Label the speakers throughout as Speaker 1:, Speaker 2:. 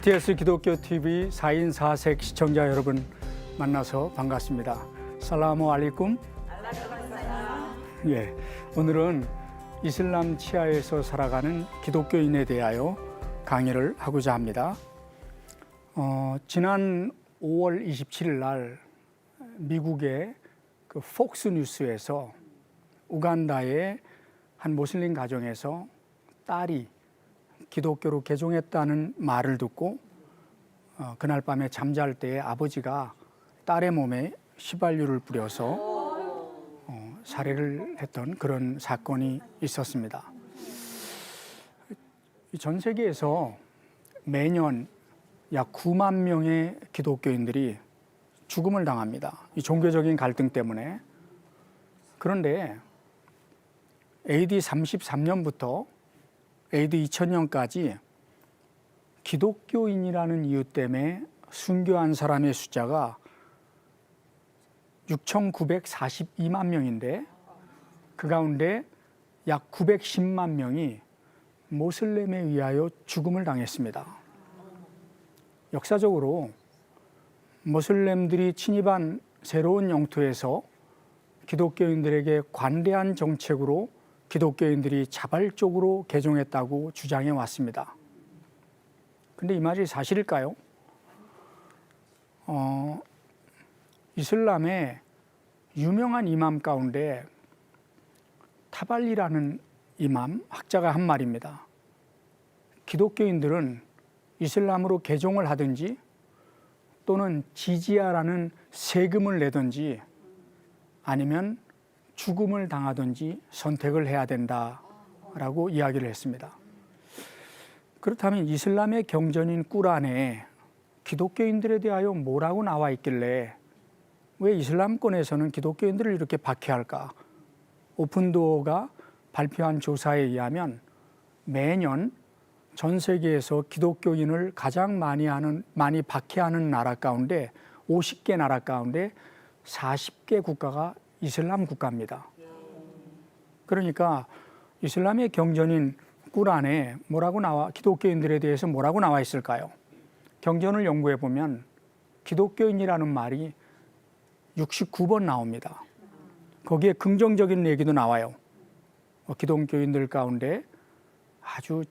Speaker 1: CTS 기독교 TV 4인 4색 시청자 여러분 만나서 반갑습니다. 살라무 알리쿰. 예, 오늘은 이슬람 치하에서 살아가는 기독교인에 대하여 강의를 하고자 합니다. 어, 지난 5월 27일 날 미국의 그 폭스 뉴스에서 우간다의 한 모슬림 가정에서 딸이 기독교로 개종했다는 말을 듣고 어, 그날 밤에 잠잘 때 아버지가 딸의 몸에 휘발유를 뿌려서 어, 살해를 했던 그런 사건이 있었습니다. 이전 세계에서 매년 약 9만 명의 기독교인들이 죽음을 당합니다. 이 종교적인 갈등 때문에. 그런데 AD 33년부터 AD 2000년까지 기독교인이라는 이유 때문에 순교한 사람의 숫자가 6,942만 명인데 그 가운데 약 910만 명이 모슬렘에 의하여 죽음을 당했습니다. 역사적으로 모슬렘들이 침입한 새로운 영토에서 기독교인들에게 관대한 정책으로 기독교인들이 자발적으로 개종했다고 주장해 왔습니다. 근데 이 말이 사실일까요? 어, 이슬람의 유명한 이맘 가운데 타발리라는 이맘 학자가 한 말입니다. 기독교인들은 이슬람으로 개종을 하든지 또는 지지야라는 세금을 내든지 아니면 죽음을 당하든지 선택을 해야 된다라고 이야기를 했습니다. 그렇다면 이슬람의 경전인 꾸란에 기독교인들에 대하여 뭐라고 나와 있길래 왜 이슬람권에서는 기독교인들을 이렇게 박해할까? 오픈도어가 발표한 조사에 의하면 매년 전 세계에서 기독교인을 가장 많이 하는 많이 박해하는 나라 가운데 50개 나라 가운데 40개 국가가 이슬람 국가입니다. 그러니까 이슬람의 경전인 꾸란에 뭐라고 나와 기독교인들에 대해서 뭐라고 나와 있을까요? 경전을 연구해 보면 기독교인이라는 말이 69번 나옵니다. 거기에 긍정적인 얘기도 나와요. 어, 기독교인들 가운데 아주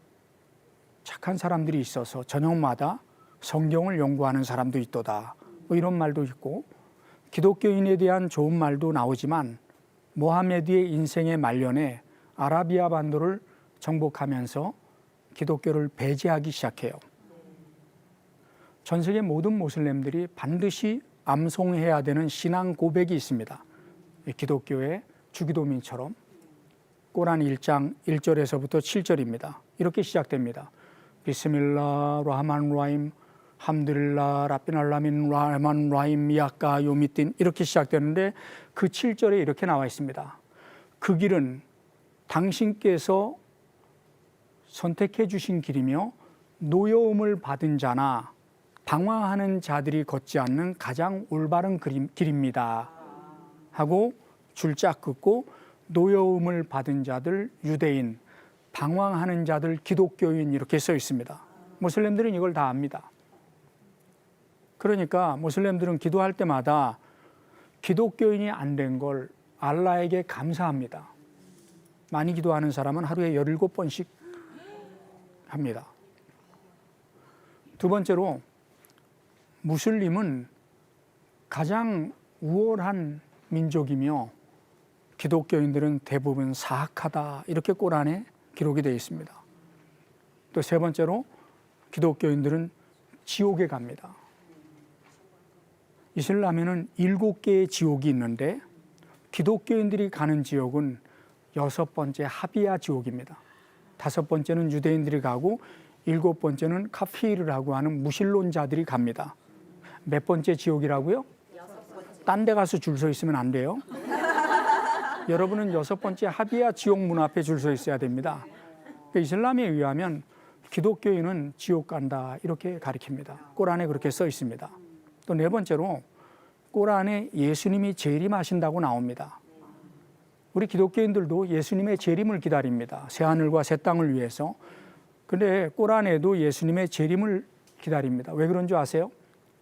Speaker 1: 착한 사람들이 있어서 저녁마다 성경을 연구하는 사람도 있도다. 뭐 이런 말도 있고 기독교인에 대한 좋은 말도 나오지만 모하메드의 인생의 말년에 아라비아 반도를 정복하면서 기독교를 배제하기 시작해요. 전 세계 모든 모슬렘들이 반드시 암송해야 되는 신앙 고백이 있습니다. 이 기독교의 주기도민처럼 꼬란 1장 1절에서부터 7절입니다. 이렇게 시작됩니다. 비스밀라 라하만 라임 함드릴라 라비날라민 라만 라임 야까 요미틴 이렇게 시작되는데 그 7절에 이렇게 나와 있습니다. 그 길은 당신께서 선택해 주신 길이며 노여움을 받은 자나 방황하는 자들이 걷지 않는 가장 올바른 길입니다. 하고 줄짝 긋고 노여움을 받은 자들 유대인, 방황하는 자들 기독교인 이렇게 써 있습니다. 모슬렘들은 이걸 다 압니다. 그러니까 모슬렘들은 기도할 때마다 기독교인이 안 된 걸 알라에게 감사합니다. 많이 기도하는 사람은 하루에 17번씩 합니다. 두 번째로 무슬림은 가장 우월한 민족이며 기독교인들은 대부분 사악하다 이렇게 꼬란에 기록이 되어 있습니다. 또 세 번째로 기독교인들은 지옥에 갑니다. 이슬람에는 일곱 개의 지옥이 있는데 기독교인들이 가는 지옥은 여섯 번째 하비야 지옥입니다. 다섯 번째는 유대인들이 가고 일곱 번째는 카피르라고 하는 무신론자들이 갑니다. 몇 번째 지옥이라고요? 딴 데 가서 줄 서 있으면 안 돼요. 여러분은 여섯 번째 하비야 지옥 문 앞에 줄 서 있어야 됩니다. 그러니까 이슬람에 의하면 기독교인은 지옥 간다 이렇게 가리킵니다. 꼬란에 그렇게 써 있습니다. 또 네 번째로 꼬란에 예수님이 재림하신다고 나옵니다. 우리 기독교인들도 예수님의 재림을 기다립니다. 새 하늘과 새 땅을 위해서. 근데 꼬란에도 예수님의 재림을 기다립니다. 왜 그런 줄 아세요?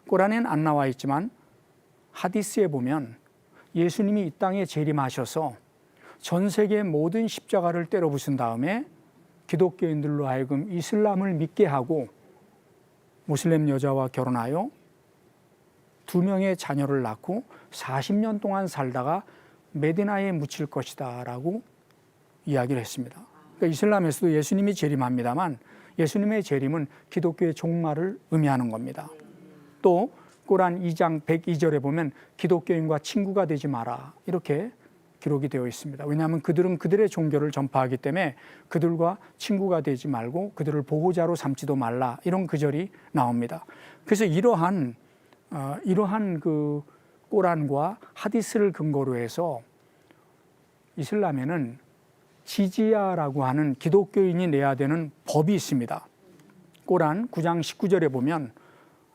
Speaker 1: 꼬란에는 안 나와 있지만 하디스에 보면 예수님이 이 땅에 재림하셔서 전 세계 모든 십자가를 때려 부순 다음에 기독교인들로 하여금 이슬람을 믿게 하고 무슬림 여자와 결혼하여 두 명의 자녀를 낳고 40년 동안 살다가 메디나에 묻힐 것이다라고 이야기를 했습니다. 그러니까 이슬람에서도 예수님이 재림합니다만 예수님의 재림은 기독교의 종말을 의미하는 겁니다. 또 꼬란 2장 102절에 보면 기독교인과 친구가 되지 마라 이렇게 기록이 되어 있습니다. 왜냐하면 그들은 그들의 종교를 전파하기 때문에 그들과 친구가 되지 말고 그들을 보호자로 삼지도 말라 이런 구절이 나옵니다. 그래서 이러한 어, 이러한 그 꼬란과 하디스를 근거로 해서 이슬람에는 지지야라고 하는 기독교인이 내야 되는 법이 있습니다. 꼬란 9장 19절에 보면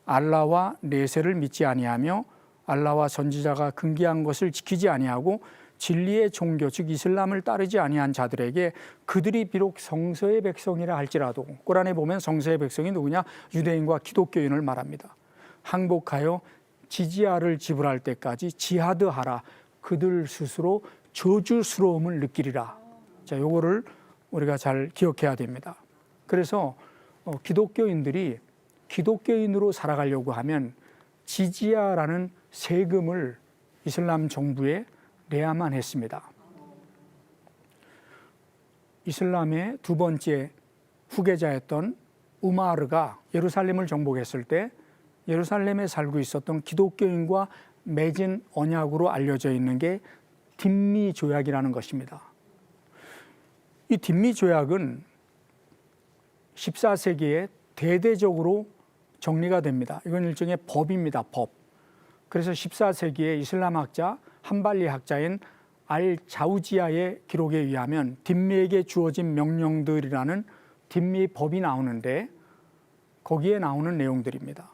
Speaker 1: 알라와 내세를 믿지 아니하며 알라와 선지자가 금기한 것을 지키지 아니하고 진리의 종교 즉 이슬람을 따르지 아니한 자들에게 그들이 비록 성서의 백성이라 할지라도 꼬란에 보면 성서의 백성이 누구냐 유대인과 기독교인을 말합니다. 항복하여 지지야를 지불할 때까지 지하드하라 그들 스스로 저주스러움을 느끼리라. 자, 요거를 우리가 잘 기억해야 됩니다. 그래서 어, 기독교인들이 기독교인으로 살아가려고 하면 지지야라는 세금을 이슬람 정부에 내야만 했습니다. 이슬람의 두 번째 후계자였던 우마르가 예루살렘을 정복했을 때 예루살렘에 살고 있었던 기독교인과 맺은 언약으로 알려져 있는 게 딘미 조약이라는 것입니다. 이 딘미 조약은 14세기에 대대적으로 정리가 됩니다. 이건 일종의 법입니다. 법. 그래서 14세기에 이슬람 학자 한발리 학자인 알 자우지아의 기록에 의하면 딘미에게 주어진 명령들이라는 딘미 법이 나오는데 거기에 나오는 내용들입니다.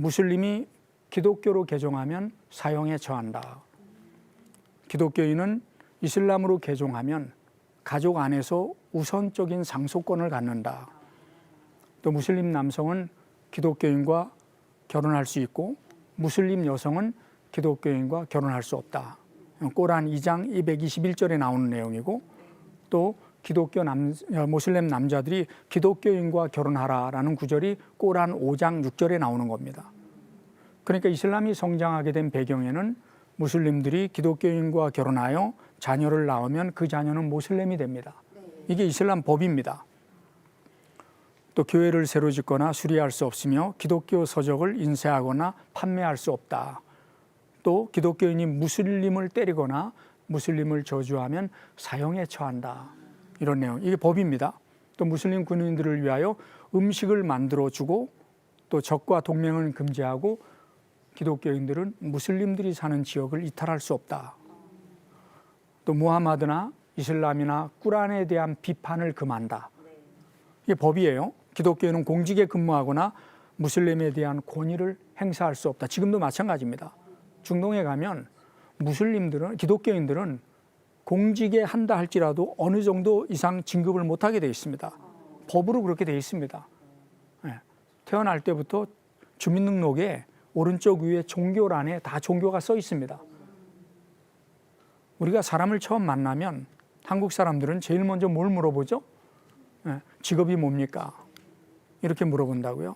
Speaker 1: 무슬림이 기독교로 개종하면 사형에 처한다. 기독교인은 이슬람으로 개종하면 가족 안에서 우선적인 상속권을 갖는다. 또 무슬림 남성은 기독교인과 결혼할 수 있고 무슬림 여성은 기독교인과 결혼할 수 없다. 꼬란 2장 221절에 나오는 내용이고 또 기독교 남 모슬렘 남자들이 기독교인과 결혼하라라는 구절이 꼬란 5장 6절에 나오는 겁니다. 그러니까 이슬람이 성장하게 된 배경에는 무슬림들이 기독교인과 결혼하여 자녀를 낳으면 그 자녀는 모슬렘이 됩니다. 이게 이슬람 법입니다. 또 교회를 새로 짓거나 수리할 수 없으며 기독교 서적을 인쇄하거나 판매할 수 없다. 또 기독교인이 무슬림을 때리거나 무슬림을 저주하면 사형에 처한다. 이런 내용. 이게 법입니다. 또 무슬림 군인들을 위하여 음식을 만들어 주고 또 적과 동맹을 금지하고 기독교인들은 무슬림들이 사는 지역을 이탈할 수 없다. 또 무하마드나 이슬람이나 꾸란에 대한 비판을 금한다. 이게 법이에요. 기독교인은 공직에 근무하거나 무슬림에 대한 권위를 행사할 수 없다. 지금도 마찬가지입니다. 중동에 가면 무슬림들은 기독교인들은 공직에 한다 할지라도 어느 정도 이상 진급을 못하게 되어 있습니다. 법으로 그렇게 되어 있습니다. 예. 태어날 때부터 주민등록에 오른쪽 위에 종교란에 다 종교가 써 있습니다. 우리가 사람을 처음 만나면 한국 사람들은 제일 먼저 뭘 물어보죠? 예. 직업이 뭡니까? 이렇게 물어본다고요.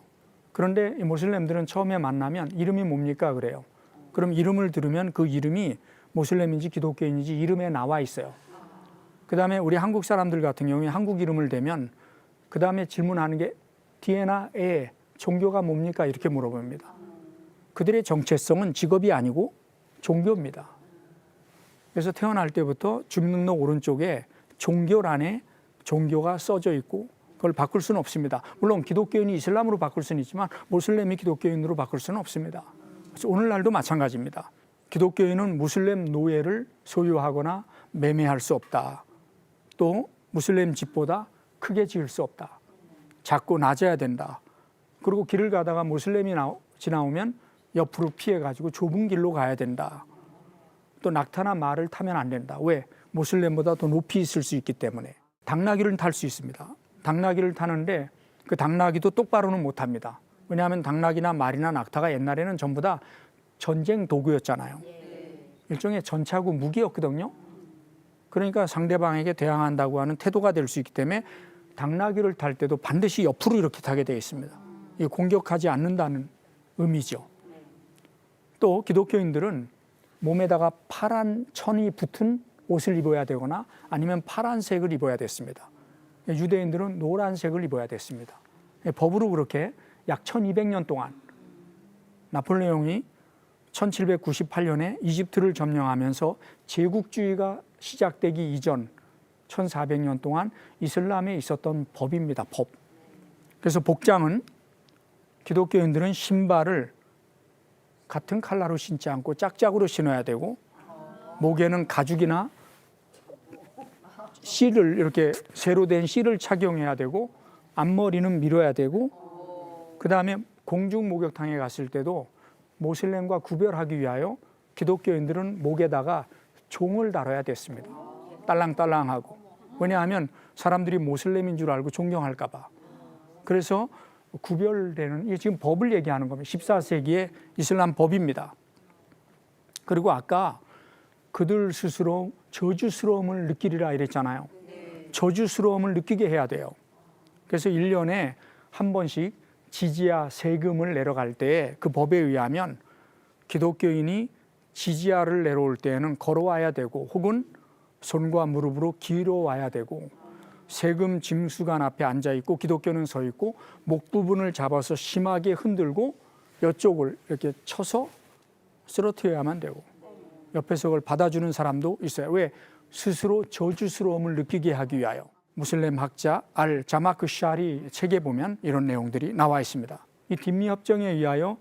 Speaker 1: 그런데 이 모슬렘들은 처음에 만나면 이름이 뭡니까? 그래요. 그럼 이름을 들으면 그 이름이 모슬렘인지 기독교인인지 이름에 나와 있어요. 그 다음에 우리 한국 사람들 같은 경우에 한국 이름을 대면 그 다음에 질문하는 게 디에나 에 종교가 뭡니까? 이렇게 물어봅니다. 그들의 정체성은 직업이 아니고 종교입니다. 그래서 태어날 때부터 주민등록 오른쪽에 종교란에 종교가 써져 있고 그걸 바꿀 수는 없습니다. 물론 기독교인이 이슬람으로 바꿀 수는 있지만 모슬렘이 기독교인으로 바꿀 수는 없습니다. 오늘날도 마찬가지입니다. 기독교인은 무슬림 노예를 소유하거나 매매할 수 없다. 또 무슬림 집보다 크게 지을 수 없다. 작고 낮아야 된다. 그리고 길을 가다가 무슬림이 지나오면 옆으로 피해 가지고 좁은 길로 가야 된다. 또 낙타나 말을 타면 안 된다. 왜? 모슬렘보다 더 높이 있을 수 있기 때문에. 당나귀를 탈 수 있습니다. 당나귀를 타는데 그 당나귀도 똑바로는 못 합니다. 왜냐하면 당나귀나 말이나 낙타가 옛날에는 전부 다 전쟁 도구였잖아요. 일종의 전차고 무기였거든요. 그러니까 상대방에게 대항한다고 하는 태도가 될 수 있기 때문에 당나귀를 탈 때도 반드시 옆으로 이렇게 타게 되어 있습니다. 이 공격하지 않는다는 의미죠. 또 기독교인들은 몸에다가 파란 천이 붙은 옷을 입어야 되거나 아니면 파란색을 입어야 됐습니다. 유대인들은 노란색을 입어야 됐습니다. 법으로 그렇게 약 1200년 동안 나폴레옹이 1798년에 이집트를 점령하면서 제국주의가 시작되기 이전 1400년 동안 이슬람에 있었던 법입니다. 법. 그래서 복장은 기독교인들은 신발을 같은 컬러로 신지 않고 짝짝으로 신어야 되고 목에는 가죽이나 실을 이렇게 새로 된 실을 착용해야 되고 앞머리는 밀어야 되고 그 다음에 공중 목욕탕에 갔을 때도 모슬렘과 구별하기 위하여 기독교인들은 목에다가 종을 달아야 됐습니다. 딸랑딸랑하고 왜냐하면 사람들이 모슬렘인 줄 알고 존경할까봐 그래서 구별되는 이게 지금 법을 얘기하는 겁니다. 14세기의 이슬람 법입니다. 그리고 아까 그들 스스로 저주스러움을 느끼리라 이랬잖아요. 저주스러움을 느끼게 해야 돼요. 그래서 1년에 한 번씩 지지야 세금을 내려갈 때 그 법에 의하면 기독교인이 지지야를 내려올 때에는 걸어와야 되고 혹은 손과 무릎으로 길어와야 되고 세금 징수관 앞에 앉아 있고 기독교는 서 있고 목 부분을 잡아서 심하게 흔들고 이쪽을 이렇게 쳐서 쓰러뜨려야만 되고 옆에서 그걸 받아주는 사람도 있어요. 왜? 스스로 저주스러움을 느끼게 하기 위하여. 무슬림 학자 알 자마크 샤리 책에 보면 이런 내용들이 나와 있습니다. 이 딘미 협정에 의하여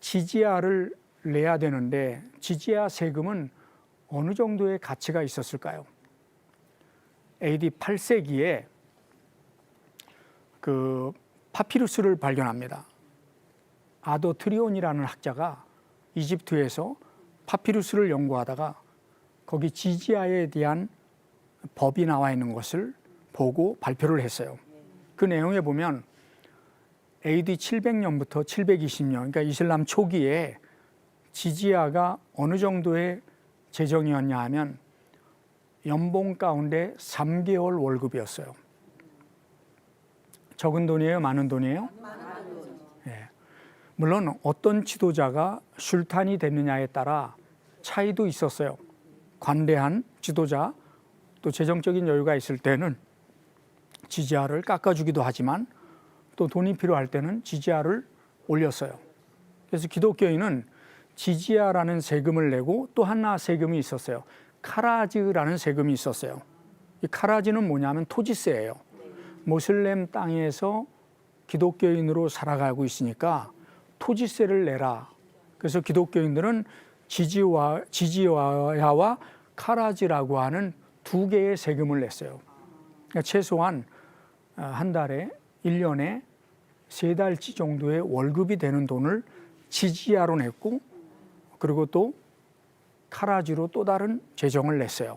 Speaker 1: 지지아를 내야 되는데 지지아 세금은 어느 정도의 가치가 있었을까요? AD 8세기에 그 파피루스를 발견합니다. 아도 트리온이라는 학자가 이집트에서 파피루스를 연구하다가 거기 지지아에 대한 법이 나와 있는 것을 보고 발표를 했어요. 그 내용에 보면 AD 700년부터 720년, 그러니까 이슬람 초기에 지지아가 어느 정도의 재정이었냐 하면 연봉 가운데 3개월 월급이었어요. 적은 돈이에요? 많은 돈이에요? 예. 물론 어떤 지도자가 술탄이 됐느냐에 따라 차이도 있었어요. 관대한 지도자 또 재정적인 여유가 있을 때는 지지아를 깎아주기도 하지만 또 돈이 필요할 때는 지지아를 올렸어요. 그래서 기독교인은 지지아라는 세금을 내고 또 하나 세금이 있었어요. 카라즈라는 세금이 있었어요. 이 카라즈는 뭐냐면 토지세예요. 모슬렘 땅에서 기독교인으로 살아가고 있으니까 토지세를 내라. 그래서 기독교인들은 지지와 지지와야와 카라지라고 하는 두 개의 세금을 냈어요. 그러니까 최소한 어, 한 달에 일년에 세 달치 정도의 월급이 되는 돈을 지지야로 냈고 그리고 또 카라지로 또 다른 재정을 냈어요.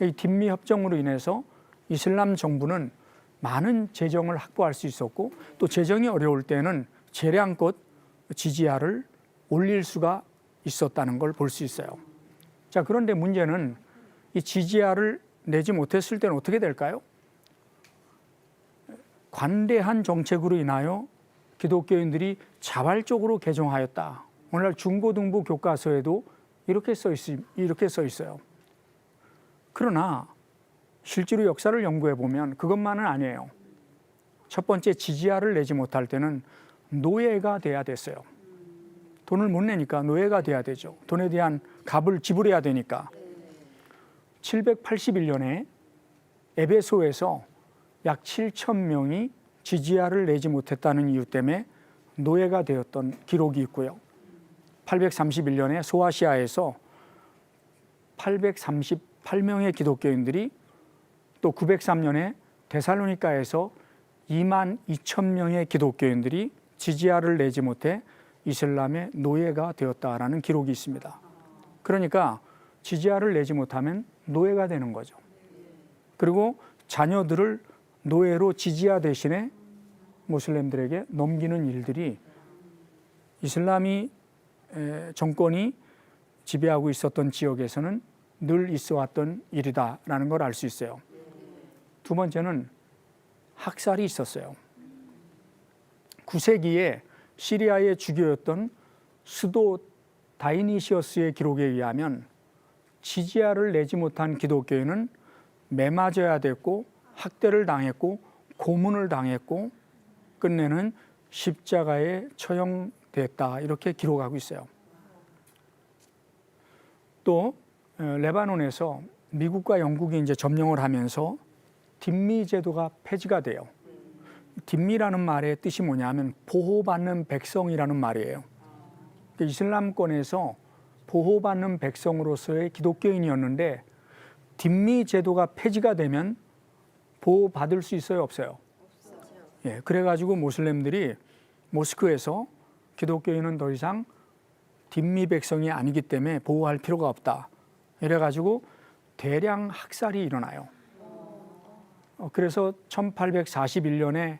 Speaker 1: 이 딘미 협정으로 인해서 이슬람 정부는 많은 재정을 확보할 수 있었고 또 재정이 어려울 때는 재량껏 지지야를 올릴 수가 있었다는 걸 볼 수 있어요. 자, 그런데 문제는 이 지지야를 내지 못했을 때는 어떻게 될까요? 관대한 정책으로 인하여 기독교인들이 자발적으로 개종하였다. 오늘날 중고등부 교과서에도 이렇게 써 있, 이렇게 써 있어요. 그러나 실제로 역사를 연구해 보면 그것만은 아니에요. 첫 번째 지지야를 내지 못할 때는 노예가 돼야 됐어요. 돈을 못 내니까 노예가 돼야 되죠. 돈에 대한 값을 지불해야 되니까. 781년에 에베소에서 약 7천 명이 지지야를 내지 못했다는 이유 때문에 노예가 되었던 기록이 있고요. 831년에 소아시아에서 838명의 기독교인들이 또 903년에 데살로니카에서 2만 2천 명의 기독교인들이 지지야를 내지 못해 이슬람의 노예가 되었다라는 기록이 있습니다. 그러니까 지지야를 내지 못하면 노예가 되는 거죠. 그리고 자녀들을 노예로 지지야 대신에 모슬렘들에게 넘기는 일들이 이슬람이 에, 정권이 지배하고 있었던 지역에서는 늘 있어 왔던 일이다라는 걸 알 수 있어요. 두 번째는 학살이 있었어요. 9세기에 시리아의 주교였던 수도 다이니시어스의 기록에 의하면 지지아를 내지 못한 기독교인은 매맞아야 됐고 학대를 당했고 고문을 당했고 끝내는 십자가에 처형됐다 이렇게 기록하고 있어요. 또 어, 레바논에서 미국과 영국이 이제 점령을 하면서 딘미 제도가 폐지가 돼요. 딘미라는 말의 뜻이 뭐냐면 보호받는 백성이라는 말이에요. 그 이슬람권에서 보호받는 백성으로서의 기독교인이었는데 딘미 제도가 폐지가 되면 보호받을 수 있어요, 없어요? 예, 그래가지고 모슬렘들이 모스크에서 기독교인은 더 이상 딘미 백성이 아니기 때문에 보호할 필요가 없다. 이래가지고 대량 학살이 일어나요. 어, 그래서 1841년에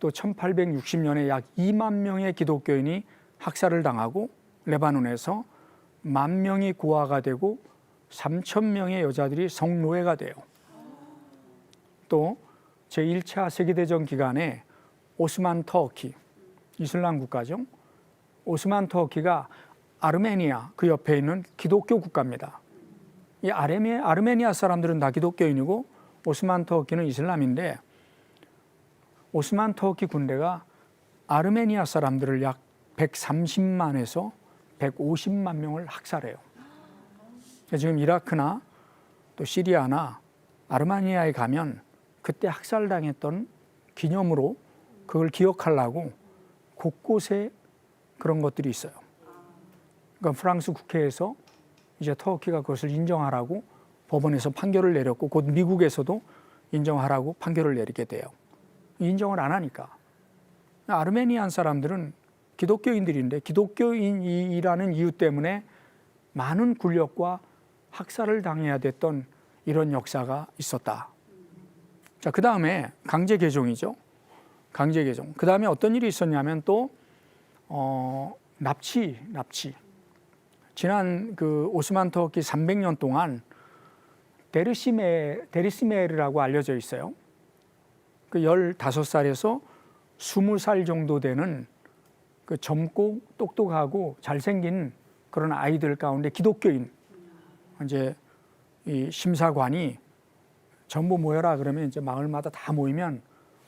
Speaker 1: 또 1860년에 약 2만 명의 기독교인이 학살을 당하고 레바논에서 만 명이 고아가 되고 3천 명의 여자들이 성노예가 돼요. 또 제1차 세계대전 기간에 오스만 터키, 이슬람 국가죠. 오스만 터키가 아르메니아 그 옆에 있는 기독교 국가입니다. 이 아르메, 아르메니아 사람들은 다 기독교인이고 오스만 터키는 이슬람인데 오스만 터키 군대가 아르메니아 사람들을 약 130만에서 150만 명을 학살해요. 지금 이라크나 또 시리아나 아르메니아에 가면 그때 학살당했던 기념으로 그걸 기억하려고 곳곳에 그런 것들이 있어요. 그러니까 프랑스 국회에서 이제 터키가 그것을 인정하라고 법원에서 판결을 내렸고 곧 미국에서도 인정하라고 판결을 내리게 돼요. 인정을 안 하니까 아르메니안 사람들은 기독교인들인데 기독교인이라는 이유 때문에 많은 굴욕과 학살을 당해야 됐던 이런 역사가 있었다. 자, 그 다음에 강제 개종이죠. 강제 개종. 그 다음에 어떤 일이 있었냐면 또, 어, 납치, 납치. 지난 그 오스만 터키 300년 동안 데르시메, 데리시메르라고 알려져 있어요. 그 15살에서 20살 정도 되는 그 젊고 똑똑하고 잘생긴 그런 아이들 가운데 기독교인 이제 이 심사관이 전부 모여라 그러면 이제 마을마다 다 모이면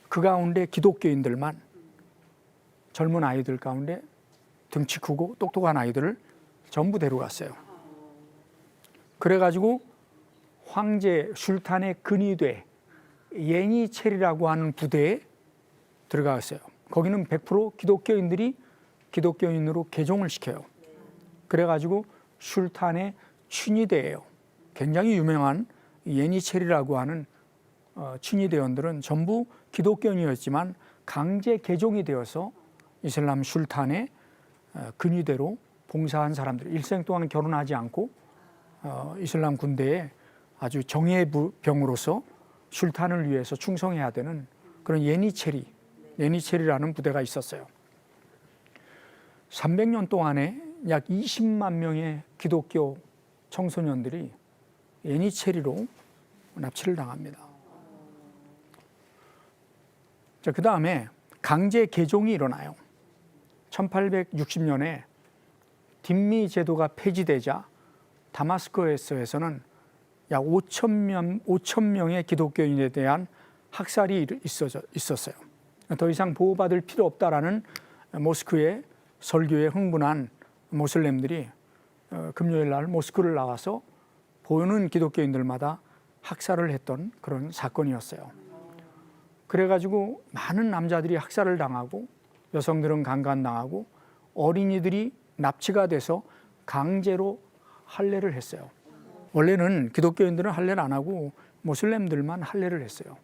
Speaker 1: 그 가운데 기독교인들만 젊은 아이들 가운데 등치 크고 똑똑한 아이들을 전부 데려갔어요. 그래가지고 황제 슐탄의 근위대 예니체리라고 하는 부대에 들어갔어요. 거기는 100% 기독교인들이 기독교인으로 개종을 시켜요. 그래가지고 슐탄의 춘위대예요. 굉장히 유명한 예니체리라고 하는 어, 춘위대원들은 전부 기독교인이었지만 강제 개종이 되어서 이슬람 슐탄의 어, 근위대로 봉사한 사람들 일생 동안 결혼하지 않고 어, 이슬람 군대에 아주 정예 병으로서 슐탄을 위해서 충성해야 되는 그런 예니체리 예니체리라는 부대가 있었어요. 300년 동안에 약 20만 명의 기독교 청소년들이 예니체리로 납치를 당합니다. 자, 그 다음에 강제 개종이 일어나요. 1860년에 딘미 제도가 폐지되자 다마스커스에서는 약 5천 명, 5천 명의 기독교인에 대한 학살이 있었어요. 더 이상 보호받을 필요 없다라는 모스크의 설교에 흥분한 모슬렘들이 어, 금요일 날 모스크를 나와서 보는 기독교인들마다 학살을 했던 그런 사건이었어요. 그래가지고 많은 남자들이 학살을 당하고 여성들은 강간당하고 어린이들이 납치가 돼서 강제로 할례를 했어요. 원래는 기독교인들은 할례를 안 하고 모슬렘들만 할례를 했어요.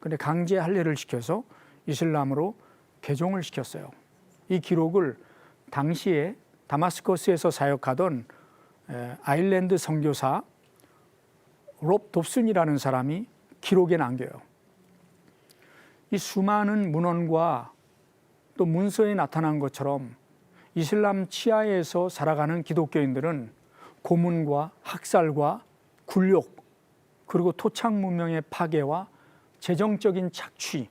Speaker 1: 근데 강제 할례를 시켜서 이슬람으로 개종을 시켰어요. 이 기록을 당시에 다마스커스에서 사역하던 아일랜드 선교사 롭 dob슨이라는 사람이 기록에 남겨요. 이 수많은 문헌과 또 문서에 나타난 것처럼 이슬람 치하에서 살아가는 기독교인들은 고문과 학살과 굴욕 그리고 토착 문명의 파괴와 재정적인 착취의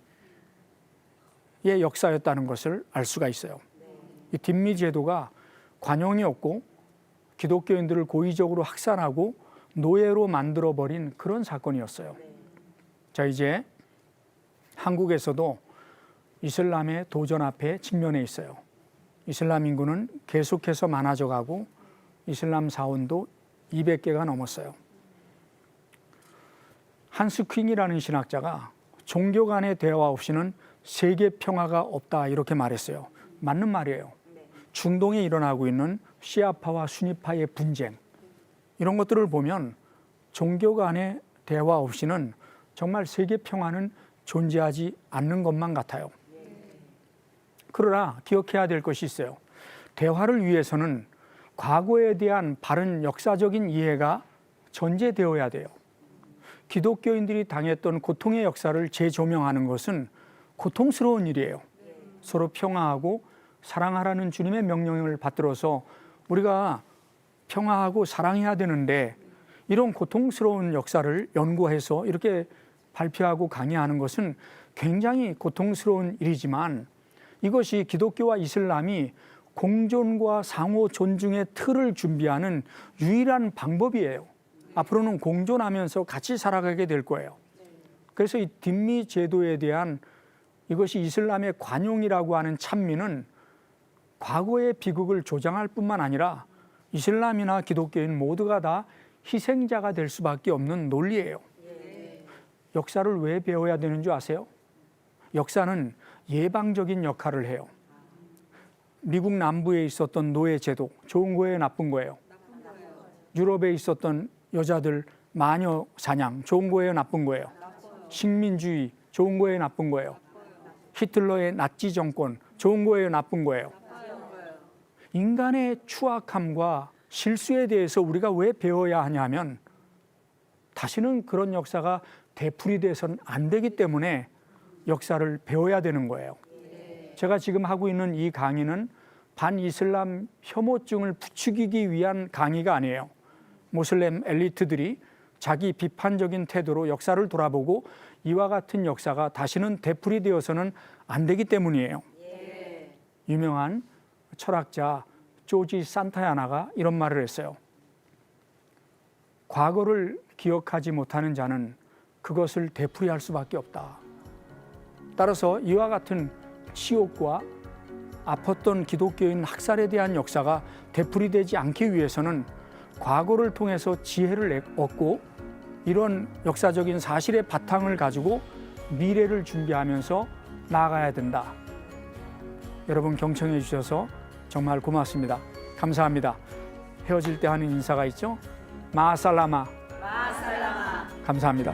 Speaker 1: 역사였다는 것을 알 수가 있어요. 이 딘미 제도가 관용이 없고 기독교인들을 고의적으로 학살하고 노예로 만들어 버린 그런 사건이었어요. 자 이제 한국에서도 이슬람의 도전 앞에 직면해 있어요. 이슬람 인구는 계속해서 많아져 가고 이슬람 사원도 200개가 넘었어요. 한스 퀸이라는 신학자가 종교 간의 대화 없이는 세계 평화가 없다 이렇게 말했어요. 맞는 말이에요. 중동에 일어나고 있는 시아파와 수니파의 분쟁 이런 것들을 보면 종교 간의 대화 없이는 정말 세계 평화는 존재하지 않는 것만 같아요. 그러나 기억해야 될 것이 있어요. 대화를 위해서는 과거에 대한 바른 역사적인 이해가 전제되어야 돼요. 기독교인들이 당했던 고통의 역사를 재조명하는 것은 고통스러운 일이에요. 서로 평화하고 사랑하라는 주님의 명령을 받들어서 우리가 평화하고 사랑해야 되는데 이런 고통스러운 역사를 연구해서 이렇게 발표하고 강의하는 것은 굉장히 고통스러운 일이지만 이것이 기독교와 이슬람이 공존과 상호 존중의 틀을 준비하는 유일한 방법이에요. 앞으로는 공존하면서 같이 살아가게 될 거예요. 그래서 이 딘미 제도에 대한 이것이 이슬람의 관용이라고 하는 찬미는 과거의 비극을 조장할 뿐만 아니라 이슬람이나 기독교인 모두가 다 희생자가 될 수밖에 없는 논리예요. 역사를 왜 배워야 되는 줄 아세요? 역사는 예방적인 역할을 해요. 미국 남부에 있었던 노예 제도 좋은 거예요, 나쁜 거예요? 유럽에 있었던 여자들 마녀 사냥 좋은 거예요, 나쁜 거예요? 식민주의 좋은 거예요, 나쁜 거예요? 히틀러의 나치 정권 좋은 거예요, 나쁜 거예요? 인간의 추악함과 실수에 대해서 우리가 왜 배워야 하냐면 다시는 그런 역사가 되풀이돼서는 안 되기 때문에 역사를 배워야 되는 거예요. 제가 지금 하고 있는 이 강의는 반이슬람 혐오증을 부추기기 위한 강의가 아니에요. 모슬렘 엘리트들이 자기 비판적인 태도로 역사를 돌아보고 이와 같은 역사가 다시는 되풀이되어서는 안 되기 때문이에요. 유명한 철학자 조지 산타야나가 이런 말을 했어요. 과거를 기억하지 못하는 자는 그것을 되풀이할 수밖에 없다. 따라서 이와 같은 치욕과 아팠던 기독교인 학살에 대한 역사가 되풀이되지 않기 위해서는 과거를 통해서 지혜를 얻고 이런 역사적인 사실의 바탕을 가지고 미래를 준비하면서 나아가야 된다. 여러분 경청해 주셔서 정말 고맙습니다. 감사합니다. 헤어질 때 하는 인사가 있죠? 마살라마. 마살라마. 감사합니다.